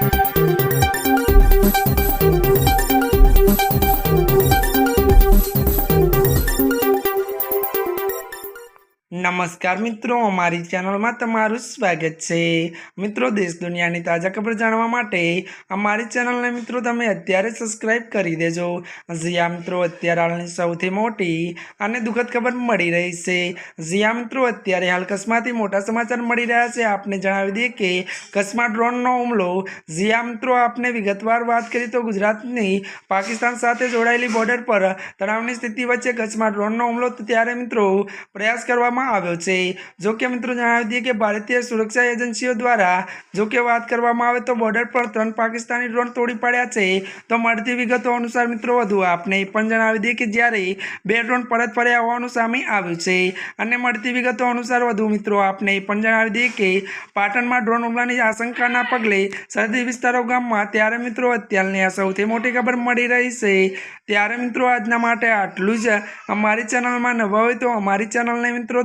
Thank you. નમસ્કાર મિત્રો, અમારી ચેનલમાં તમારું સ્વાગત છે. મિત્રો, દેશ દુનિયાની તાજા ખબર જાણવા માટે અમારી ચેનલને મિત્રો તમે અત્યારે સબસ્ક્રાઈબ કરી દેજો. જીયા મિત્રો, અત્યારે હાલની સૌથી મોટી અને દુઃખદ ખબર મળી રહી છે. જીયા મિત્રો, અત્યારે હાલ કસ્માથી મોટા સમાચાર મળી રહ્યા છે. આપને જણાવી દઈએ કે કસ્મા ડ્રોનનો હુમલો. જીયા મિત્રો, આપને વિગતવાર વાત કરી તો ગુજરાતની પાકિસ્તાન સાથે જોડાયેલી બોર્ડર પર તણાવની સ્થિતિ વચ્ચે કચ્છમાં ડ્રોનનો હુમલો. ત્યારે મિત્રો, પ્રયાસ કરવામાં આવ્યો છે. જો કે મિત્રો જણાવી દઈએ કે ભારતીય સુરક્ષા એજન્સીઓ દ્વારા જો કે વાત કરવામાં આવે તો બોર્ડર પર ત્રણ પાકિસ્તાની ડ્રોન તોડી પાડ્યા છે. તો મળતી વિગતો અનુસાર મિત્રો વધુ આપને પણ જણાવી દઈએ કે જ્યારે બે ડ્રોન પરત ફર્યા હોવાનું સામે આવ્યું છે. અને મળતી વિગતો અનુસાર વધુ મિત્રો આપને પણ જણાવી દઈએ કે પાટણમાં ડ્રોન હુમલાની આશંકાના પગલે સરહદી વિસ્તારો ગામમાં ત્યારે મિત્રો અત્યારની આ સૌથી મોટી ખબર મળી રહી છે. ત્યારે મિત્રો આજના માટે આટલું જ. અમારી ચેનલમાં નવા હોય તો અમારી ચેનલને મિત્રો